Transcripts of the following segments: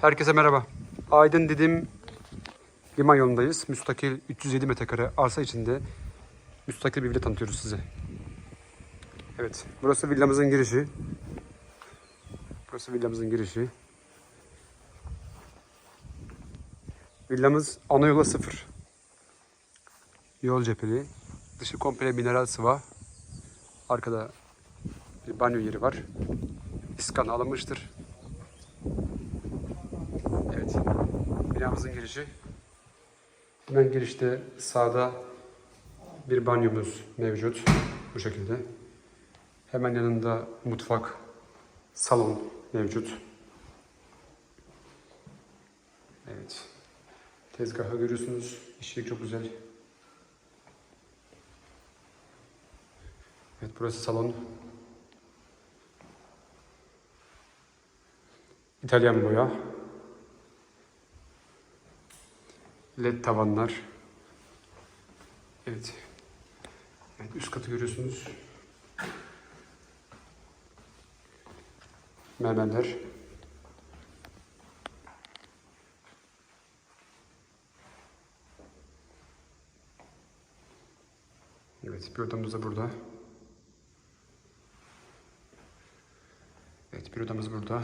Herkese merhaba. Aydın Didim liman yolundayız. Müstakil 307 metrekare arsa içinde müstakil bir villa tanıtıyoruz size. Evet, burası villamızın girişi. Burası villamızın girişi. Villamız ana yola sıfır. Yol cepheli. Dışı komple mineral sıva. Arkada bir banyo yeri var. İskan alınmıştır. Evet. Binamızın girişi. Hemen girişte sağda bir banyomuz mevcut. Bu şekilde. Hemen yanında mutfak, salon mevcut. Evet. Tezgahı görüyorsunuz. İşçilik çok güzel. Evet burası salon. İtalyan boya. LED tavanlar. Evet. Evet üst katı görüyorsunuz. Mermerler. Evet bir odamız da burada. Evet bir odamız burada.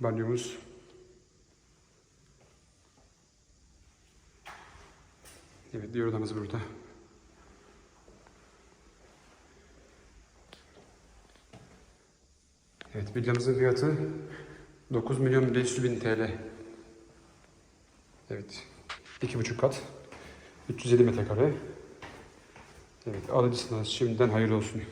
Banyomuz. Evet diğer odamız burada. Evet villamızın fiyatı 9 milyon 500 bin TL. Evet. iki buçuk kat. 350 metrekare. Evet alıcısına şimdiden hayırlı olsun.